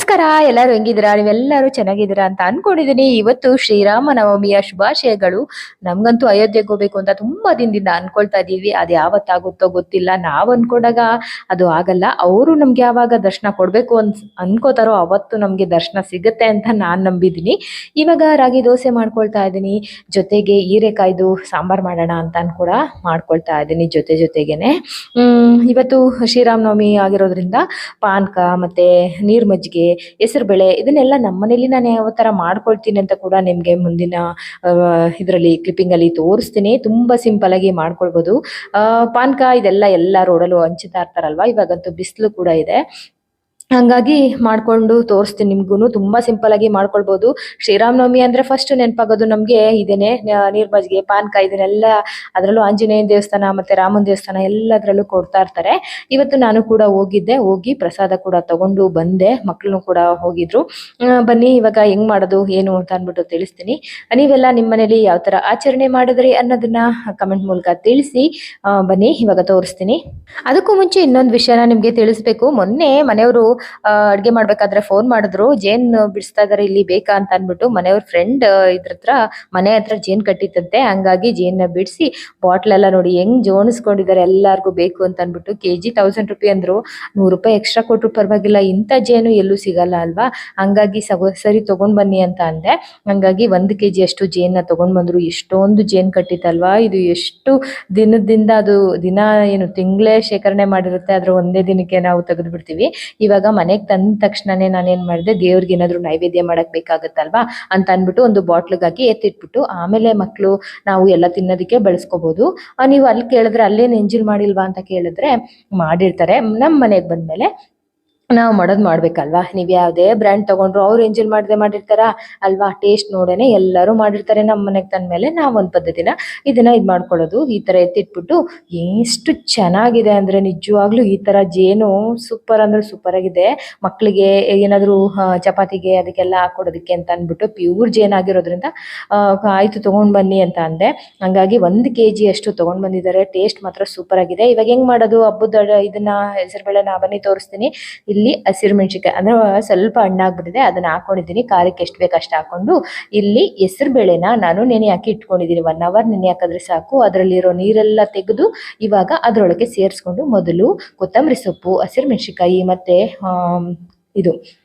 ನಮಸ್ಕಾರ, ಎಲ್ಲರೂ ಹೆಂಗಿದ್ದೀರಾ? ನೀವೆಲ್ಲರೂ ಚೆನ್ನಾಗಿದ್ದೀರಾ ಅಂತ ಅನ್ಕೊಂಡಿದೀನಿ ಇವತ್ತು ಶ್ರೀರಾಮ ನವಮಿಯ ಶುಭಾಶಯಗಳು. ನಮಗಂತೂ ಅಯೋಧ್ಯೆಗೆ ಹೋಗ್ಬೇಕು ಅಂತ ತುಂಬಾ ದಿನದಿಂದ ಅನ್ಕೊಳ್ತಾ ಇದೀವಿ ಅದು ಯಾವತ್ತಾಗುತ್ತೋ ಗೊತ್ತಿಲ್ಲ. ನಾವು ಅನ್ಕೊಂಡಾಗ ಅದು ಆಗಲ್ಲ. ಅವರು ನಮ್ಗೆ ಯಾವಾಗ ದರ್ಶನ ಕೊಡ್ಬೇಕು ಅನ್ಸ್, ಅನ್ಕೋತಾರೋ ಅವತ್ತು ನಮ್ಗೆ ದರ್ಶನ ಸಿಗುತ್ತೆ ಅಂತ ನಾನು ನಂಬಿದೀನಿ ಇವಾಗ ರಾಗಿ ದೋಸೆ ಮಾಡ್ಕೊಳ್ತಾ ಇದ್ದೀನಿ. ಜೊತೆಗೆ ಹೀರೆಕಾಯ್ದು ಸಾಂಬಾರ್ ಮಾಡೋಣ ಅಂತ ಕೂಡ ಮಾಡ್ಕೊಳ್ತಾ ಇದ್ದೀನಿ ಜೊತೆ ಜೊತೆಗೇನೆ. ಇವತ್ತು ಶ್ರೀರಾಮನವಮಿ ಆಗಿರೋದ್ರಿಂದ ಪಾನಕ ಮತ್ತೆ ನೀರ್ ಮಜ್ಜಿಗೆ ಹೆಸರುಬೇಳೆ ಇದನ್ನೆಲ್ಲ ನಮ್ಮನೇಲಿ ನಾನು ಯಾವ ತರ ಮಾಡ್ಕೊಳ್ತೀನಿ ಅಂತ ಕೂಡ ನಿಮ್ಗೆ ಮುಂದಿನ ಇದರಲ್ಲಿ ಕ್ಲಿಪ್ಪಿಂಗ್ ಅಲ್ಲಿ ತೋರಿಸ್ತೀನಿ. ತುಂಬಾ ಸಿಂಪಲ್ ಆಗಿ ಮಾಡ್ಕೊಳ್ಬಹುದು ಆ, ಪಾನ್ಕ ಇದೆಲ್ಲ ಎಲ್ಲ ರೋಡಲ್ಲೂ ಹಂಚುತ್ತಾ ಇರ್ತಾರಲ್ವಾ? ಇವಾಗಂತೂ ಬಿಸಿಲು ಕೂಡ ಇದೆ. ಹಂಗಾಗಿ ಮಾಡ್ಕೊಂಡು ತೋರಿಸ್ತೀನಿ ನಿಮ್ಗೂನು. ತುಂಬಾ ಸಿಂಪಲ್ ಆಗಿ ಮಾಡ್ಕೊಳ್ಬಹುದು ಶ್ರೀರಾಮನವಮಿ ಅಂದ್ರೆ ಫಸ್ಟ್ ನೆನಪಾಗೋದು ನಮ್ಗೆ ಇದೇನೆ ನೀರ್ ಮಜ್ಜಿಗೆ ಪಾನ್ಕ ಇದನ್ನೆಲ್ಲ ಅದರಲ್ಲೂ ಆಂಜನೇಯನ ದೇವಸ್ಥಾನ ಮತ್ತೆ ರಾಮನ ದೇವಸ್ಥಾನ ಎಲ್ಲದರಲ್ಲೂ ಕೊಡ್ತಾ ಇರ್ತಾರೆ. ಇವತ್ತು ನಾನು ಕೂಡ ಹೋಗಿದ್ದೆ, ಹೋಗಿ ಪ್ರಸಾದ ಕೂಡ ತಗೊಂಡು ಬಂದೆ ಮಕ್ಕಳು ಕೂಡ ಹೋಗಿದ್ರು. ಬನ್ನಿ ಇವಾಗ ಹೆಂಗ್ ಮಾಡೋದು, ಏನು ಅಂತ ಅಂದ್ಬಿಟ್ಟು ತಿಳಿಸ್ತೀನಿ. ನೀವೆಲ್ಲ ನಿಮ್ಮ ಮನೇಲಿ ಯಾವ ತರ ಆಚರಣೆ ಮಾಡಿದ್ರಿ ಅನ್ನೋದನ್ನ ಕಮೆಂಟ್ ಮೂಲಕ ತಿಳಿಸಿ ಬನ್ನಿ ಇವಾಗ ತೋರಿಸ್ತೀನಿ. ಅದಕ್ಕೂ ಮುಂಚೆ ಇನ್ನೊಂದು ವಿಷಯನ ನಿಮ್ಗೆ ತಿಳಿಸ್ಬೇಕು. ಮೊನ್ನೆ ಮನೆಯವರು ಅಡ್ಗೆ ಮಾಡ್ಬೇಕಾದ್ರೆ ಫೋನ್ ಮಾಡಿದ್ರು. ಜೇನ್ ಬಿಡಿಸ್ತಾ ಇದಾರೆ, ಇಲ್ಲಿ ಬೇಕಾ ಅಂತ ಅನ್ಬಿಟ್ಟು ಮನೆಯವ್ರ ಫ್ರೆಂಡ್ ಇದ್ರ ಹತ್ರ, ಮನೆ ಹತ್ರ ಜೇನ್ ಕಟ್ಟಿತ್ತಂತೆ ಹಂಗಾಗಿ ಜೇನ್ ಬಿಡಿಸಿ ಬಾಟ್ಲ್ ಎಲ್ಲ ನೋಡಿ ಹೆಂಗ್ ಜೋಣಿಸ್ಕೊಂಡಿದ್ದಾರೆ ಎಲ್ಲಾರ್ಗು ಬೇಕು ಅಂತ ಅನ್ಬಿಟ್ಟು ಕೆ ಜಿ ತೌಸಂಡ್ ರುಪಿ ಅಂದ್ರು. ನೂರು ರೂಪಾಯಿ ಎಕ್ಸ್ಟ್ರಾ ಕೊಟ್ರು ಪರವಾಗಿಲ್ಲ. ಇಂಥ ಜೇನು ಎಲ್ಲೂ ಸಿಗಲ್ಲ ಅಲ್ವಾ? ಹಂಗಾಗಿ ಸರಿ ತಗೊಂಡ್ ಬನ್ನಿ ಅಂತ ಅಂದೆ. ಹಂಗಾಗಿ ಒಂದು ಕೆ ಜಿ ಅಷ್ಟು ಜೇನ್ನ ತಗೊಂಡ್ ಬಂದ್ರು. ಎಷ್ಟೊಂದು ಜೇನ್ ಕಟ್ಟಿತ್ತಲ್ವಾ? ಇದು ಎಷ್ಟು ದಿನದಿಂದ ಅದು ದಿನ ಏನು ತಿಂಗಳೇ ಶೇಖರಣೆ ಮಾಡಿರುತ್ತೆ. ಅದ್ರ ಒಂದೇ ದಿನಕ್ಕೆ ನಾವು ತೆಗೆದು ಬಿಡ್ತೀವಿ ಇವಾಗ ಮನೆಗೆ ತಂದ ತಕ್ಷಣನೇ ನಾನೇನ್ ಮಾಡಿದೆ, ದೇವ್ರಿಗೆ ಏನಾದ್ರು ನೈವೇದ್ಯ ಮಾಡಕ್ ಬೇಕಾಗತ್ತಲ್ವಾ ಅಂತ ಅಂದ್ಬಿಟ್ಟು ಒಂದು ಬಾಟ್ಲಿಗೆ ಹಾಕಿ ಎತ್ತಿಟ್ಬಿಟ್ಟು, ಆಮೇಲೆ ಮಕ್ಕಳು ನಾವು ಎಲ್ಲ ತಿನ್ನೋದಕ್ಕೆ ಬಳಸ್ಕೋಬಹುದು ನೀವು ಅಲ್ಲಿ ಕೇಳಿದ್ರೆ ಅಲ್ಲೇ ಎಂಜಿಲ್ ಮಾಡಿಲ್ವಾ ಅಂತ ಕೇಳಿದ್ರೆ, ಮಾಡಿರ್ತಾರೆ. ನಮ್ಮ ಮನೆಗೆ ಬಂದ್ಮೇಲೆ ನಾವು ಮಾಡೋದು ಮಾಡ್ಬೇಕಲ್ವಾ? ನೀವು ಯಾವುದೇ ಬ್ರ್ಯಾಂಡ್ ತಗೊಂಡ್ರು ಅವ್ರು ಎಂಜಿನ್ ಮಾಡದೆ ಮಾಡಿರ್ತಾರ? ಅಲ್ವಾ? ಟೇಸ್ಟ್ ನೋಡೇನೆ ಎಲ್ಲರೂ ಮಾಡಿರ್ತಾರೆ ನಮ್ಮ ಮನೆಗೆ ತಂದ್ಮೇಲೆ ನಾವ್ ಒಂದು ಪದ್ಧತಿನ ಇದನ್ನ ಇದು ಮಾಡ್ಕೊಳ್ಳೋದು. ಈ ತರ ಎತ್ತಿಟ್ಬಿಟ್ಟು ಎಷ್ಟು ಚೆನ್ನಾಗಿದೆ ಅಂದ್ರೆ ನಿಜವಾಗ್ಲೂ ಈ ತರ ಜೇನು ಸೂಪರ್ ಅಂದ್ರೆ ಸೂಪರ್ ಆಗಿದೆ. ಮಕ್ಕಳಿಗೆ ಏನಾದ್ರು ಚಪಾತಿಗೆ ಅದಕ್ಕೆಲ್ಲ ಹಾಕೊಡೋದಕ್ಕೆ ಅಂತ ಅಂದ್ಬಿಟ್ಟು ಪ್ಯೂರ್ ಜೇನ್ ಆಗಿರೋದ್ರಿಂದ ಆಯ್ತು ತಗೊಂಡ್ ಬನ್ನಿ ಅಂತ ಅಂದೆ. ಹಂಗಾಗಿ ಒಂದ್ ಕೆ ಜಿ ಅಷ್ಟು ತಗೊಂಡ್ ಬಂದಿದ್ದಾರೆ. ಟೇಸ್ಟ್ ಮಾತ್ರ ಸೂಪರ್ ಆಗಿದೆ. ಇವಾಗ ಹೆಂಗ್ ಮಾಡೋದು? ಹಬ್ಬದ ಇದನ್ನ ನಾ ಬನ್ನಿ ತೋರಿಸ್ತೀನಿ. ಇಲ್ಲಿ ಹಸಿರು ಮೆಣಸಿನ್ಕಾಯಿ ಅಂದ್ರೆ, ಸ್ವಲ್ಪ ಹಣ್ಣಾಗ್ಬಿಟ್ಟಿದೆ, ಅದನ್ನ ಹಾಕೊಂಡಿದ್ದೀನಿ. ಖಾರಕ್ಕೆ ಎಷ್ಟು ಬೇಕು ಅಷ್ಟು ಹಾಕೊಂಡು, ಇಲ್ಲಿ ಹೆಸರು ಬೇಳೆನ ನಾನು ನೆನೆ ಹಾಕಿ ಇಟ್ಕೊಂಡಿದ್ದೀನಿ. ಒನ್ ಅವರ್ ನೆನೆ ಹಾಕಿದ್ರೆ ಸಾಕು. ಅದರಲ್ಲಿರೋ ನೀರೆಲ್ಲ ತೆಗೆದು ಇವಾಗ ಅದರೊಳಗೆ ಸೇರಿಸ್ಕೊಂಡು ಮೊದಲು ಕೊತ್ತಂಬರಿ ಸೊಪ್ಪು, ಹಸಿರು ಮೆಣಸಿನ್ಕಾಯಿ ಮತ್ತೆ ಇದು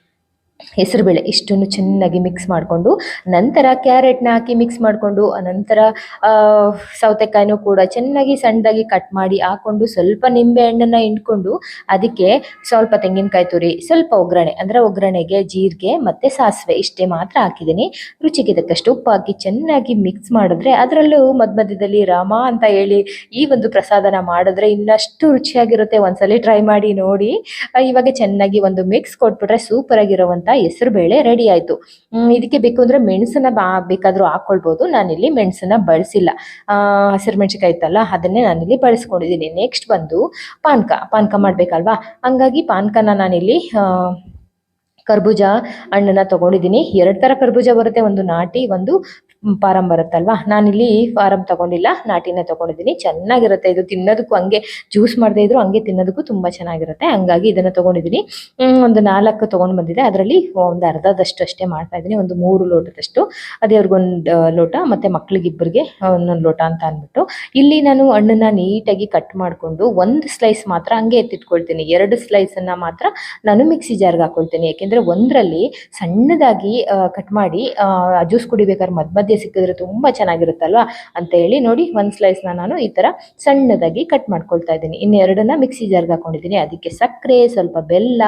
ಹೆಸರುಬೇಳೆ ಇಷ್ಟನ್ನು ಚೆನ್ನಾಗಿ ಮಿಕ್ಸ್ ಮಾಡಿಕೊಂಡು, ನಂತರ ಕ್ಯಾರೆಟ್ನ ಹಾಕಿ ಮಿಕ್ಸ್ ಮಾಡಿಕೊಂಡು, ನಂತರ ಸೌತೆಕಾಯಿನೂ ಕೂಡ ಚೆನ್ನಾಗಿ ಸಣ್ಣದಾಗಿ ಕಟ್ ಮಾಡಿ ಹಾಕೊಂಡು ಸ್ವಲ್ಪ ನಿಂಬೆ ಹಣ್ಣನ್ನ ಹಿಂಡ್ಕೊಂಡು ಅದಕ್ಕೆ ಸ್ವಲ್ಪ ತೆಂಗಿನಕಾಯಿ ತುರಿ, ಸ್ವಲ್ಪ ಒಗ್ಗರಣೆ, ಅಂದರೆ ಒಗ್ಗರಣೆಗೆ ಜೀರಿಗೆ ಮತ್ತೆ ಸಾಸಿವೆ ಇಷ್ಟೇ ಮಾತ್ರ ಹಾಕಿದ್ದೀನಿ. ರುಚಿಗೆ ತಕ್ಕಷ್ಟು ಉಪ್ಪು ಹಾಕಿ ಚೆನ್ನಾಗಿ ಮಿಕ್ಸ್ ಮಾಡಿದ್ರೆ ಅದರಲ್ಲೂ ಮಧ್ಯ ಮಧ್ಯದಲ್ಲಿ ರಾಮ ಅಂತ ಹೇಳಿ ಈ ಒಂದು ಪ್ರಸಾದನ ಮಾಡಿದ್ರೆ ಇನ್ನಷ್ಟು ರುಚಿಯಾಗಿರುತ್ತೆ. ಒಂದ್ಸಲಿ ಟ್ರೈ ಮಾಡಿ ನೋಡಿ. ಇವಾಗ ಚೆನ್ನಾಗಿ ಒಂದು ಮಿಕ್ಸ್ ಕೊಟ್ಬಿಟ್ರೆ ಸೂಪರ್ ಆಗಿರುವಂತ ಹೆಸರು ಬೇಳೆ ರೆಡಿ ಆಯ್ತು. ಇದಕ್ಕೆ ಬೇಕು ಅಂದ್ರೆ ಮೆಣಸನ್ನ ಬೇಕಾದ್ರೂ ಹಾಕೊಳ್ಬಹುದು ನಾನಿಲ್ಲಿ ಮೆಣಸನ್ನ ಬಳಸಿಲ್ಲ. ಹಸಿರು ಮೆಣಸಿಕಾಯಿ ಇತ್ತಲ್ಲ, ಅದನ್ನೇ ನಾನಿಲ್ಲಿ ಬಳಸ್ಕೊಂಡಿದ್ದೀನಿ. ನೆಕ್ಸ್ಟ್ ಬಂದು ಪಾನ್ಕ. ಪಾನ್ಕ ಮಾಡ್ಬೇಕಲ್ವಾ? ಹಂಗಾಗಿ ಪಾನ್ಕನ ನಾನಿಲ್ಲಿ ಕರ್ಬೂಜ ಹಣ್ಣನ್ನ ತಗೊಂಡಿದ್ದೀನಿ. ಎರಡು ತರ ಕರ್ಬೂಜ ಬರುತ್ತೆ. ಒಂದು ನಾಟಿ, ಒಂದು ಪಾರಂ ಬರುತ್ತಲ್ವಾ? ನಾನಿಲ್ಲಿ ಫಾರಂ ತಗೊಂಡಿಲ್ಲ, ನಾಟಿನೇ ತಗೊಂಡಿದ್ದೀನಿ. ಚೆನ್ನಾಗಿರುತ್ತೆ. ಇದು ತಿನ್ನೋದಕ್ಕೂ ಹಂಗೆ ಜ್ಯೂಸ್ ಮಾಡದೇ ಇದ್ರು ಹಂಗೆ ತಿನ್ನೋದಕ್ಕೂ ತುಂಬಾ ಚೆನ್ನಾಗಿರುತ್ತೆ. ಹಂಗಾಗಿ ಇದನ್ನ ತಗೊಂಡಿದ್ದೀನಿ. ಒಂದು ನಾಲ್ಕು ತಗೊಂಡ್ ಬಂದಿದೆ. ಅದರಲ್ಲಿ ಒಂದು ಅರ್ಧದಷ್ಟು ಅಷ್ಟೇ ಮಾಡ್ತಾ ಇದ್ದೀನಿ. ಒಂದು ಮೂರು ಲೋಟದಷ್ಟು. ಅದೇ ಅವ್ರಿಗೊಂದು ಲೋಟ ಮತ್ತೆ ಮಕ್ಳಿಗಿಬ್ಬರಿಗೆ ಒಂದೊಂದು ಲೋಟ ಅಂತ ಅಂದ್ಬಿಟ್ಟು. ಇಲ್ಲಿ ನಾನು ಹಣ್ಣನ್ನ ನೀಟಾಗಿ ಕಟ್ ಮಾಡಿಕೊಂಡು ಒಂದು ಸ್ಲೈಸ್ ಮಾತ್ರ ಹಂಗೆ ಎತ್ತಿಟ್ಕೊಳ್ತೀನಿ. ಎರಡು ಸ್ಲೈಸ್ ಅನ್ನ ಮಾತ್ರ ನಾನು ಮಿಕ್ಸಿ ಜಾರ್ಗೆ ಹಾಕೊಳ್ತೀನಿ. ಯಾಕೆಂದ್ರೆ ಒಂದರಲ್ಲಿ ಸಣ್ಣದಾಗಿ ಕಟ್ ಮಾಡಿ ಜ್ಯೂಸ್ ಕುಡಿಬೇಕಾದ್ರೆ ಮಧ್ಯೆ ಸಿಕ್ಕಿದ್ರೆ ತುಂಬಾ ಚೆನ್ನಾಗಿರುತ್ತಲ್ವಾ ಅಂತ ಹೇಳಿ ನೋಡಿ ಒಂದು ಸ್ಲೈಸ್ನ ನಾನು ಈ ತರ ಸಣ್ಣದಾಗಿ ಕಟ್ ಮಾಡ್ಕೊಳ್ತಾ ಇದ್ದೀನಿ. ಇನ್ನು ಎರಡನ್ನ ಮಿಕ್ಸಿ ಜಾರ್ಗೆ ಹಾಕೊಂಡಿದ್ದೀನಿ. ಅದಕ್ಕೆ ಸಕ್ಕರೆ, ಸ್ವಲ್ಪ ಬೆಲ್ಲ,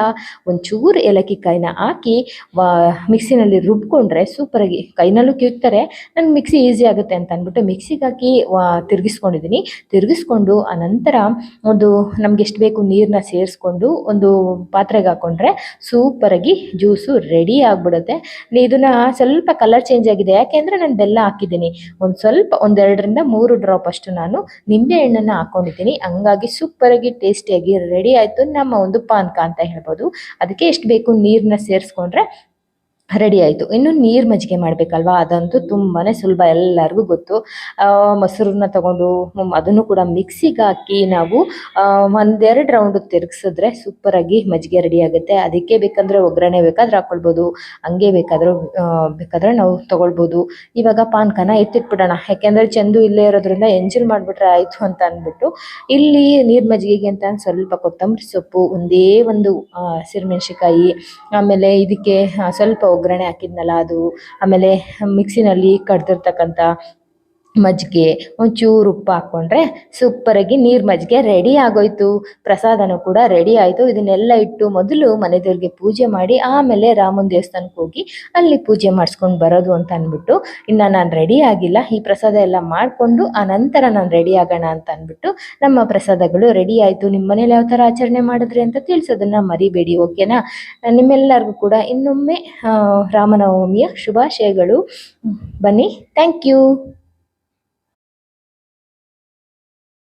ಒಂಚೂರು ಏಲಕ್ಕಿ ಕಾಯಿನ ಹಾಕಿ ಮಿಕ್ಸಿನಲ್ಲಿ ರುಬ್ಕೊಂಡ್ರೆ ಸೂಪರ್ ಆಗಿ ಕೈನಲ್ಲೂ ಕಿತ್ತಾರೆ ನನ್ಗೆ ಮಿಕ್ಸಿ ಈಸಿ ಆಗುತ್ತೆ ಅಂತ ಅಂದ್ಬಿಟ್ಟು ಮಿಕ್ಸಿಗೆ ಹಾಕಿ ತಿರುಗಿಸ್ಕೊಂಡಿದ್ದೀನಿ. ತಿರುಗಿಸ್ಕೊಂಡು ಅನಂತರ ಒಂದು ನಮ್ಗೆ ಎಷ್ಟು ಬೇಕು ನೀರನ್ನ ಸೇರಿಸ್ಕೊಂಡು ಒಂದು ಪಾತ್ರೆಗೆ ಹಾಕೊಂಡ್ರೆ ಸೂಪರ್ ಆಗಿ ಜ್ಯೂಸು ರೆಡಿ ಆಗ್ಬಿಡುತ್ತೆ. ಇದನ್ನ ಸ್ವಲ್ಪ ಕಲರ್ ಚೇಂಜ್ ಆಗಿದೆ. ಯಾಕೆಂದ್ರೆ ನಾನು ಬೆಲ್ಲ ಹಾಕಿದ್ದೀನಿ. ಒಂದು ಸ್ವಲ್ಪ ಒಂದೆರಡರಿಂದ ಮೂರು ಡ್ರಾಪ್ ಅಷ್ಟು ನಾನು ನಿಂಬೆ ಹಣ್ಣನ್ನ ಹಾಕೊಂಡಿದ್ದೀನಿ. ಹಂಗಾಗಿ ಸೂಪರ್ ಆಗಿ ಟೇಸ್ಟಿಯಾಗಿ ರೆಡಿ ಆಯ್ತು ನಮ್ಮ ಒಂದು ಪಾನ್ಕ ಅಂತ ಹೇಳ್ಬೋದು. ಅದಕ್ಕೆ ಎಷ್ಟು ಬೇಕು ನೀರನ್ನ ಸೇರಿಸ್ಕೊಂಡ್ರೆ ರೆಡಿ ಆಯಿತು ಇನ್ನು ನೀರು ಮಜ್ಜಿಗೆ ಮಾಡಬೇಕಲ್ವಾ? ಅದಂತೂ ತುಂಬಾ ಸುಲಭ, ಎಲ್ಲರಿಗೂ ಗೊತ್ತು. ಮೊಸರನ್ನ ತಗೊಂಡು ಅದನ್ನು ಕೂಡ ಮಿಕ್ಸಿಗೆ ಹಾಕಿ ನಾವು ಒಂದೆರಡು ರೌಂಡ್ ತಿರುಗಿಸಿದ್ರೆ ಸೂಪರಾಗಿ ಮಜ್ಜಿಗೆ ರೆಡಿ ಆಗುತ್ತೆ. ಅದಕ್ಕೆ ಬೇಕಂದ್ರೆ ಒಗ್ಗರಣೆ ಬೇಕಾದ್ರೆ ಹಾಕ್ಕೊಳ್ಬೋದು ಹಂಗೆ ಬೇಕಾದ್ರೂ ಬೇಕಾದರೆ ನಾವು ತೊಗೊಳ್ಬೋದು. ಇವಾಗ ಪಾನ್ಕನ ಎತ್ತಿಟ್ಬಿಡೋಣ. ಯಾಕೆಂದರೆ ಚಂದು ಇಲ್ಲೇ ಇರೋದ್ರಿಂದ ಎಂಜಲ್ ಮಾಡಿಬಿಟ್ರೆ ಆಯಿತು ಅಂತ ಅಂದ್ಬಿಟ್ಟು, ಇಲ್ಲಿ ನೀರು ಮಜ್ಜಿಗೆಗೆ ಅಂತ ಸ್ವಲ್ಪ ಕೊತ್ತಂಬರಿ ಸೊಪ್ಪು, ಒಂದೇ ಒಂದು ಹಸಿರುಮೆಣ್ಸಿಕಾಯಿ ಆಮೇಲೆ ಇದಕ್ಕೆ ಸ್ವಲ್ಪ ಒಗ್ಗರಣೆ ಹಾಕಿದ್ನಲ್ಲ ಅದು ಆಮೇಲೆ ಮಿಕ್ಸಿನಲ್ಲಿ ಕಡ್ದಿರ್ತಕ್ಕಂಥ ಮಜ್ಜಿಗೆ, ಒಂಚೂರು ಉಪ್ಪು ಹಾಕ್ಕೊಂಡ್ರೆ ಸೂಪರಾಗಿ ನೀರು ಮಜ್ಜಿಗೆ ರೆಡಿ ಆಗೋಯ್ತು. ಪ್ರಸಾದನೂ ಕೂಡ ರೆಡಿ ಆಯಿತು. ಇದನ್ನೆಲ್ಲ ಇಟ್ಟು ಮೊದಲು ಮನೆ ದೇವ್ರಿಗೆ ಪೂಜೆ ಮಾಡಿ ಆಮೇಲೆ ರಾಮನ ದೇವಸ್ಥಾನಕ್ಕೆ ಹೋಗಿ ಅಲ್ಲಿ ಪೂಜೆ ಮಾಡಿಸ್ಕೊಂಡು ಬರೋದು ಅಂತ ಅಂದ್ಬಿಟ್ಟು, ಇನ್ನು ನಾನು ರೆಡಿ ಆಗಿಲ್ಲ. ಈ ಪ್ರಸಾದ ಎಲ್ಲ ಮಾಡಿಕೊಂಡು ಆ ನಂತರ ನಾನು ರೆಡಿ ಆಗೋಣ ಅಂತ ಅಂದ್ಬಿಟ್ಟು ನಮ್ಮ ಪ್ರಸಾದಗಳು ರೆಡಿ ಆಯಿತು. ನಿಮ್ಮ ಮನೇಲಿ ಯಾವ ಥರ ಆಚರಣೆ ಮಾಡಿದ್ರೆ ಅಂತ ತಿಳಿಸೋದನ್ನು ಮರಿಬೇಡಿ ಓಕೆನಾ ನಿಮ್ಮೆಲ್ಲರಿಗೂ ಕೂಡ ಇನ್ನೊಮ್ಮೆ ರಾಮನವಮಿಯ ಶುಭಾಶಯಗಳು. ಬನ್ನಿ ಥ್ಯಾಂಕ್ ಯು